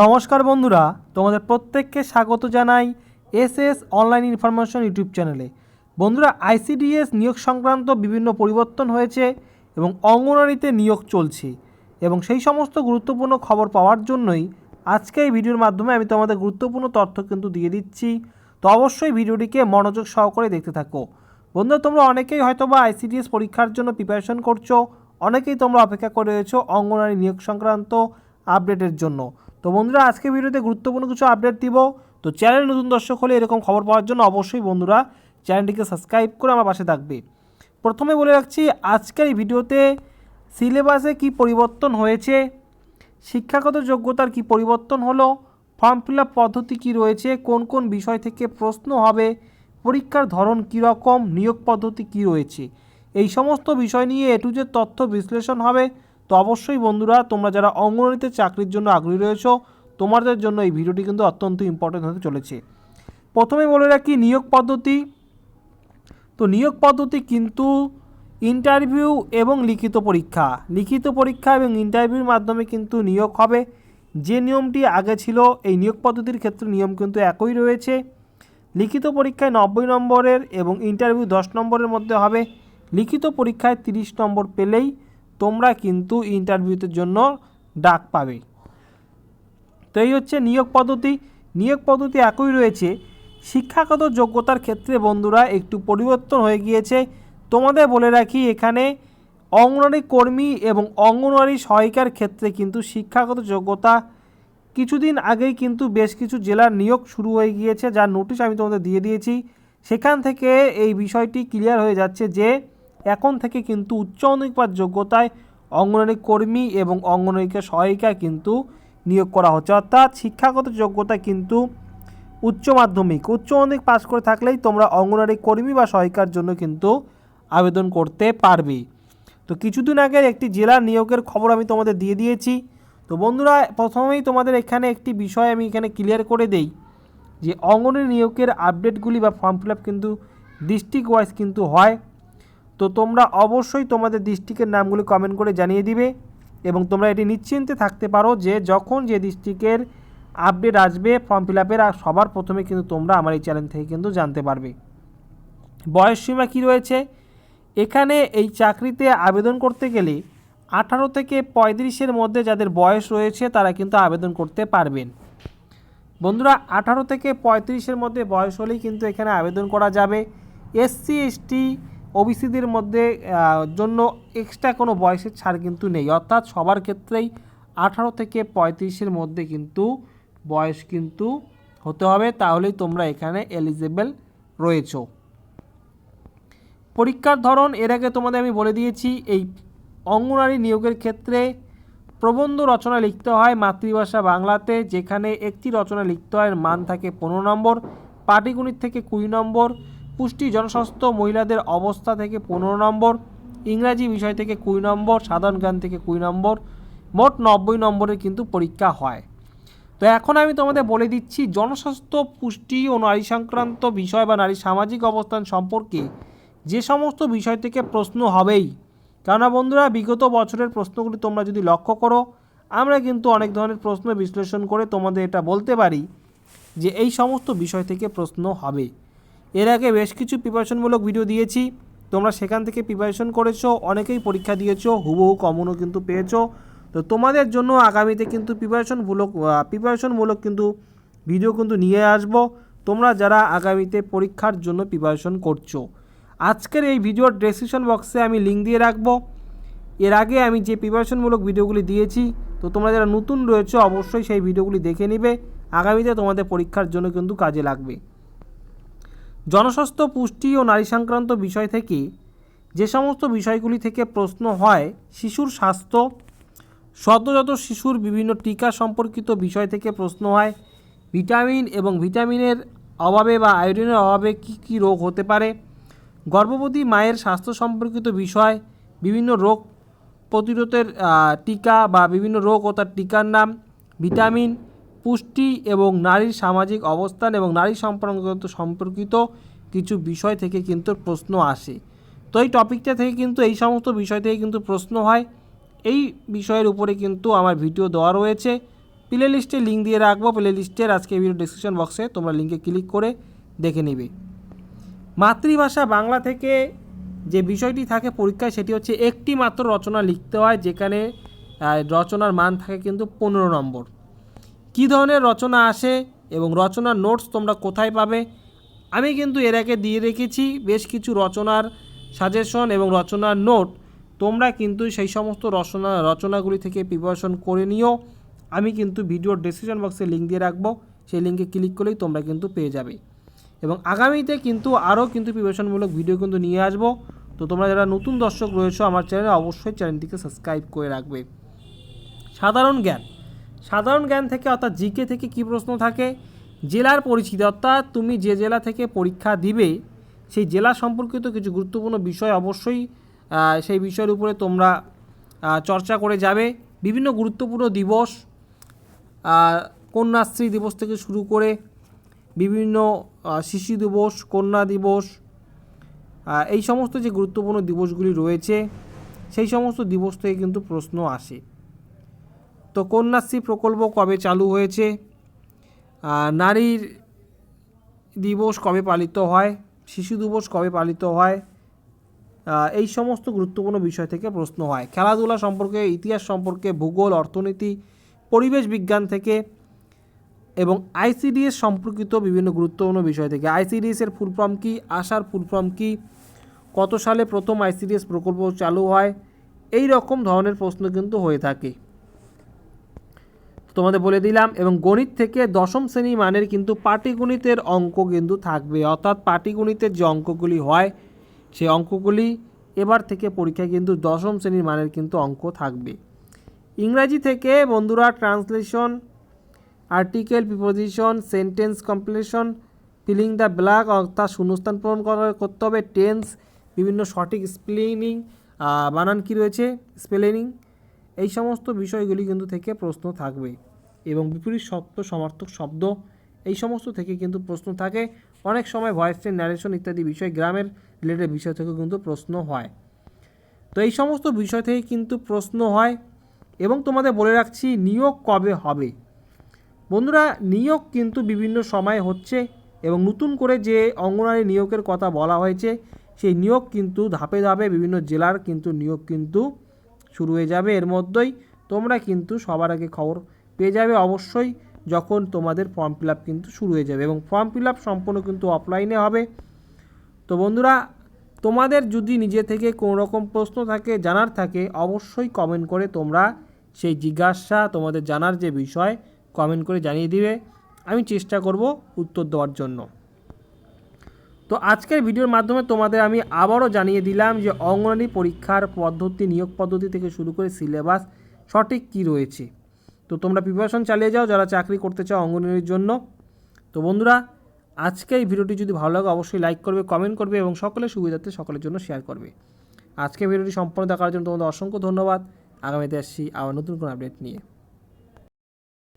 নমস্কার বন্ধুরা, তোমাদের প্রত্যেককে স্বাগত জানাই S S online information YouTube চ্যানেলে। বন্ধুরা, আইসিডিএস নিয়োগ সংক্রান্ত বিভিন্ন পরিবর্তন হয়েছে এবং অঙ্গনারীতে নিয়োগ চলছে এবং সেই সমস্ত গুরুত্বপূর্ণ খবর পাওয়ার জন্যই আজকে এই ভিডিওর মাধ্যমে আমি তোমাদের গুরুত্বপূর্ণ তথ্য কিন্তু দিয়ে দিচ্ছি। তো অবশ্যই ভিডিওটিকে মনোযোগ সহকারে দেখতে থাকো। বন্ধুরা, তোমরা অনেকেই হয়তো বা আইসিডিএস পরীক্ষার জন্য প্রিপারেশন করছ, অনেকেই তোমরা অপেক্ষা করে রয়েছো অঙ্গনারী নিয়োগ সংক্রান্ত আপডেটের জন্য। তো বন্ধুরা আজকে ভিডিওতে গুরুত্বপূর্ণ কিছু আপডেট দিব। তো চ্যানেল নতুন দর্শক হলে এরকম খবর পাওয়ার জন্য অবশ্যই বন্ধুরা চ্যানেলটিকে সাবস্ক্রাইব করে আমার পাশে থাকবে। প্রথমে বলে রাখছি, আজকের এই ভিডিওতে সিলেবাসে কি পরিবর্তন হয়েছে, শিক্ষাগত যোগ্যতার কি পরিবর্তন হলো ফর্ম ফিল পদ্ধতি কী রয়েছে, কোন কোন বিষয় থেকে প্রশ্ন হবে, পরীক্ষার ধরন কী রকম নিয়োগ পদ্ধতি কী রয়েছে, এই সমস্ত বিষয় নিয়ে এটু যে তথ্য বিশ্লেষণ হবে। তো অবশ্যই বন্ধুরা, তোমরা যারা অঙ্গনওয়াড়িতে চাকরির জন্য আগ্রহী রয়েছো, তোমাদের জন্য এই ভিডিওটি কিন্তু অত্যন্ত ইম্পর্টেন্ট হতে চলেছে। প্রথমে বলে রাখি নিয়োগ পদ্ধতি। তো নিয়োগ পদ্ধতি কিন্তু ইন্টারভিউ এবং লিখিত পরীক্ষা। লিখিত পরীক্ষা এবং ইন্টারভিউর মাধ্যমে কিন্তু নিয়োগ হবে। যে নিয়মটি আগে ছিল, এই নিয়োগ পদ্ধতির ক্ষেত্রে নিয়ম কিন্তু একই রয়েছে। লিখিত পরীক্ষায় নব্বই নম্বরের এবং ইন্টারভিউ দশ নম্বরের মধ্যে হবে। লিখিত পরীক্ষায় তিরিশ নম্বর পেলেই তোমরা কিন্তু ইন্টারভিউতে জন্য ডাক পাবে। তো এই হচ্ছে নিয়োগ পদ্ধতি। নিয়োগ পদ্ধতি একই রয়েছে। শিক্ষাগত যোগ্যতার ক্ষেত্রে বন্ধুরা একটু পরিবর্তন হয়ে গিয়েছে। তোমাদের বলে রাখি, এখানে অঙ্গনওয়াড়ি কর্মী এবং অঙ্গনওয়াড়ি সহায়িকার ক্ষেত্রে কিন্তু শিক্ষাগত যোগ্যতা কিছুদিন আগেই কিন্তু বেশ কিছু জেলার নিয়োগ শুরু হয়ে গিয়েছে, যার নোটিশ আমি তোমাদের দিয়ে দিয়েছি। সেখান থেকে এই বিষয়টি ক্লিয়ার হয়ে যাচ্ছে যে এখন থেকে কিন্তু উচ্চ মাধ্যমিক যোগ্যতায় অঙ্গনওয়াড়ি কর্মী এবং অঙ্গনওয়াড়িকে সহায়িকা কিন্তু নিয়োগ করা হচ্ছে। অর্থাৎ শিক্ষাগত যোগ্যতা কিন্তু উচ্চ মাধ্যমিক। উচ্চ মাধ্যমিক পাস করে থাকলেই তোমরা অঙ্গনওয়াড়ি কর্মী বা সহায়িকার জন্য কিন্তু আবেদন করতে পারবে। তো কিছুদিন আগের একটি জেলার নিয়োগের খবর আমি তোমাদের দিয়ে দিয়েছি। তো বন্ধুরা, প্রথমেই তোমাদের এখানে একটি বিষয় আমি এখানে ক্লিয়ার করে দেই যে অঙ্গনওয়াড়ি নিয়োগের আপডেটগুলি বা ফর্ম ফিল আপ কিন্তু ডিস্ট্রিক্ট ওয়াইজ কিন্তু হয়। তো তোমরা অবশ্যই তোমাদের ডিস্ট্রিক্টের নামগুলি কমেন্ট করে জানিয়ে দিবে এবং তোমরা এটি নিশ্চিন্তে থাকতে পারো যে যখন যে ডিস্ট্রিক্টের আপডেট আসবে ফর্ম ফিল আপের সবার প্রথমে কিন্তু তোমরা আমার এই চ্যানেল থেকে কিন্তু জানতে পারবে। বয়স সীমা কী রয়েছে? এখানে এই চাকরিতে আবেদন করতে গেলে আঠারো থেকে পঁয়ত্রিশের মধ্যে যাদের বয়স রয়েছে তারা কিন্তু আবেদন করতে পারবেন। বন্ধুরা, আঠারো থেকে পঁয়ত্রিশের মধ্যে বয়স হলেই কিন্তু এখানে আবেদন করা যাবে। এসসি, এসটি ওবিসিদের মধ্যে জন্য এক্সট্রা কোনো বয়সের ছাড় কিন্তু নেই। অর্থাৎ সবার ক্ষেত্রেই আঠারো থেকে পঁয়ত্রিশের মধ্যে কিন্তু বয়স কিন্তু হতে হবে। তাহলেই তোমরা এখানে এলিজেবল রয়েছো। পরীক্ষার ধরন, এর আগে তোমাদের আমি বলে দিয়েছি, এই অঙ্গনারী নিয়োগের ক্ষেত্রে প্রবন্ধ রচনা লিখতে হয় মাতৃভাষা বাংলাতে, যেখানে একটি রচনা লিখতে হয় মান থাকে পনেরো নম্বর, পাটিগণিত থেকে কুড়ি নম্বর পুষ্টি জনস্বাস্থ্য মহিলাদের অবস্থা থেকে পনেরো নম্বর, ইংরাজি বিষয় থেকে কুড়ি নম্বর, সাধারণ জ্ঞান থেকে কুড়ি নম্বর, মোট নব্বই নম্বরের কিন্তু পরীক্ষা হয়। তো এখন আমি তোমাদের বলে দিচ্ছি, জনস্বাস্থ্য, পুষ্টি ও নারী সংক্রান্ত বিষয় বা নারী সামাজিক অবস্থান সম্পর্কে যে সমস্ত বিষয় থেকে প্রশ্ন হবেই। কেননা বন্ধুরা, বিগত বছরের প্রশ্নগুলি তোমরা যদি লক্ষ্য করো, আমরা কিন্তু অনেক ধরনের প্রশ্ন বিশ্লেষণ করে তোমাদের এটা বলতে পারি যে এই সমস্ত বিষয় থেকে প্রশ্ন হবে। এর আগে বেশ কিছু প্রিপারেশনমূলক ভিডিও দিয়েছি। তোমরা সেখান থেকে প্রিপারেশন করেছ, অনেকেই পরীক্ষা দিয়েছ, হুবহু কমনও কিন্তু পেয়েছ। তো তোমাদের জন্য আগামীতে কিন্তু প্রিপারেশনমূলক প্রিপারেশনমূলক কিন্তু ভিডিও কিন্তু নিয়ে আসব। তোমরা যারা আগামীতে পরীক্ষার জন্য প্রিপারেশন করছ। আজকের এই ভিডিওর ডেসক্রিপশন বক্সে আমি লিঙ্ক দিয়ে রাখব। এর আগে আমি যে প্রিপারেশনমূলক ভিডিওগুলি দিয়েছি, তো তোমরা যারা নতুন রয়েছে, অবশ্যই সেই ভিডিওগুলি দেখে নিবে। আগামীতে তোমাদের পরীক্ষার জন্য কিন্তু কাজে লাগবে। জনস্বাস্থ্য, পুষ্টি ও নারী সংক্রান্ত বিষয় থেকে যে সমস্ত বিষয়গুলি থেকে প্রশ্ন হয়, শিশুর স্বাস্থ্য, সদ্যজাত শিশুর বিভিন্ন টিকা সম্পর্কিত বিষয় থেকে প্রশ্ন হয়, ভিটামিন এবং ভিটামিনের অভাবে বা আয়োডিনের অভাবে কী কী রোগ হতে পারে, গর্ভবতী মায়ের স্বাস্থ্য সম্পর্কিত বিষয়, বিভিন্ন রোগ প্রতিরোধের টিকা বা বিভিন্ন রোগ ও তার টিকার নাম, ভিটামিন পুষ্টি এবং নারীর সামাজিক অবস্থান এবং নারী সম্পর্কিত সম্পর্কিত কিছু বিষয় থেকে কিন্তু প্রশ্ন আসে। তো এই টপিকটা থেকে কিন্তু, এই সমস্ত বিষয় থেকে কিন্তু প্রশ্ন হয়। এই বিষয়ের উপরে কিন্তু আমার ভিডিও দেওয়া রয়েছে। প্লে লিস্টে লিঙ্ক দিয়ে রাখব। প্লে লিস্টের আজকে ভিডিও ডিসক্রিপশন বক্সে তোমরা লিঙ্কে ক্লিক করে দেখে নেবে। মাতৃভাষা বাংলা থেকে যে বিষয়টি থাকে পরীক্ষায়, সেটি হচ্ছে একটি মাত্র রচনা লিখতে হয়, যেখানে রচনার মান থাকে কিন্তু পনেরো নম্বর। কী ধরনের রচনা আসে এবং রচনার নোটস তোমরা কোথায় পাবে? আমি কিন্তু এর আগে দিয়ে রেখেছি বেশ কিছু রচনার সাজেশন এবং রচনার নোট তোমরা কিন্তু সেই সমস্ত রচনা, রচনাগুলি থেকে প্রিপারেশন করে নিও। আমি কিন্তু ভিডিওর ডেসক্রিপশন বক্সে লিঙ্ক দিয়ে রাখব। সেই লিঙ্কে ক্লিক করলেই তোমরা কিন্তু পেয়ে যাবে। এবং আগামীতে কিন্তু আরও কিন্তু প্রিপারেশনমূলক ভিডিও কিন্তু নিয়ে আসব। তো তোমরা যারা নতুন দর্শক রয়েছো, আমার চ্যানেলে অবশ্যই চ্যানেলটিকে সাবস্ক্রাইব করে রাখবে। সাধারণ জ্ঞান। সাধারণ জ্ঞান থেকে অর্থাৎ জিকে থেকে কি প্রশ্ন থাকে? জেলার পরিচিতি, অর্থাৎ তুমি যে জেলা থেকে পরীক্ষা দিবে, সেই জেলা সম্পর্কিত কিছু গুরুত্বপূর্ণ বিষয় অবশ্যই সেই বিষয়ের উপরে তোমরা চর্চা করে যাবে। বিভিন্ন গুরুত্বপূর্ণ দিবস কন্যাশ্রী দিবস থেকে শুরু করে বিভিন্ন শিশু দিবস, কন্যা দিবস এই সমস্ত যে গুরুত্বপূর্ণ দিবসগুলি রয়েছে, সেই সমস্ত দিবস থেকে কিন্তু প্রশ্ন আসে। তো কন্যাশ্রী প্রকল্প কবে চালু হয়েছে? নারীর দিবস কবে পালিত হয়? শিশু দিবস কবে পালিত হয়? এই সমস্ত গুরুত্বপূর্ণ বিষয় থেকে প্রশ্ন হয়। খেলাধুলা সম্পর্কে, ইতিহাস সম্পর্কে, ভূগোল, অর্থনীতি, পরিবেশ বিজ্ঞান থেকে এবং আইসিডিএস সম্পর্কিত বিভিন্ন গুরুত্বপূর্ণ বিষয় থেকে। আইসিডিএস এর ফুল ফর্ম কী? আশার ফুল ফর্ম কী? কত সালে প্রথম আইসিডিএস প্রকল্প চালু হয়? এই রকম ধরনের প্রশ্ন কিন্তু হয়ে থাকে। তোমাদের বলে দিলাম, এবং গণিত থেকে দশম শ্রেণি মানের কিন্তু পাটিগণিতের অঙ্ক কিন্তু থাকবে। অর্থাৎ পাটিগণিতের যে অঙ্কগুলি হয়, সেই অঙ্কগুলি এবার থেকে পরীক্ষায় কিন্তু দশম শ্রেণির মানের কিন্তু অঙ্ক থাকবে। ইংরাজি থেকে বন্ধুরা translation, article preposition, sentence completion, filling the blank, অর্থাৎ শূন্যস্থান পূরণ করা- করতে হবে, টেন্স, বিভিন্ন সঠিক স্পেলিং বানান কি রয়েছে? স্পেলিং। এই সমস্ত বিষয়গুলি কিন্তু থেকে প্রশ্ন থাকবে এবং বিপরীত শব্দ, সমার্থক শব্দ, এই সমস্ত থেকে কিন্তু প্রশ্ন থাকে। অনেক সময় ভয়েস চেন ন্যারেশন ইত্যাদি বিষয় গ্রামের রিলেটেড বিষয় থেকে কিন্তু প্রশ্ন হয়। তো এই সমস্ত বিষয় থেকে কিন্তু প্রশ্ন হয় এবং তোমাদের বলে রাখছি, নিয়োগ কবে হবে? বন্ধুরা, নিয়োগ কিন্তু বিভিন্ন সময় হচ্ছে এবং নতুন করে যে অঙ্গনারী নিয়োগের কথা বলা হয়েছে, সেই নিয়োগ কিন্তু ধাপে ধাপে বিভিন্ন জেলার কিন্তু নিয়োগ কিন্তু শুরু হয়ে যাবে। এর মধ্যেই তোমরা কিন্তু সবার আগে খবর পেয়ে যাবে অবশ্যই যখন তোমাদের ফর্ম ফিল আপ কিন্তু শুরু হয়ে যাবে এবং ফর্ম ফিল আপ সম্পূর্ণ কিন্তু অফলাইনে হবে। তো বন্ধুরা, তোমাদের যদি নিজে থেকে কোনো রকম প্রশ্ন থাকে, জানার থাকে, অবশ্যই কমেন্ট করে তোমরা সেই জিজ্ঞাসা তোমাদের জানার যে বিষয় কমেন্ট করে জানিয়ে দিবে। আমি চেষ্টা করব উত্তর দেওয়ার জন্য। তো আজকের ভিডিওর মাধ্যমে তোমাদের আমি আবারও জানিয়ে দিলাম যে অঙ্গনারী পরীক্ষার পদ্ধতি, নিয়োগ পদ্ধতি থেকে শুরু করে সিলেবাস সঠিক কী রয়েছে। তো তোমরা প্রিপারেশন চালিয়ে যাও যারা চাকরি করতে চাও অঙ্গনারীর জন্য। তো বন্ধুরা আজকে এই ভিডিওটি যদি ভালো লাগে অবশ্যই লাইক করবে কমেন্ট করবে এবং সকলের সুবিধার্থে সকলের জন্য শেয়ার করবে। আজকে ভিডিওটি সম্পূর্ণ দেখার জন্য তোমাদের অসংখ্য ধন্যবাদ। আগামীতে আসছি আবার নতুন কোনো আপডেট নিয়ে।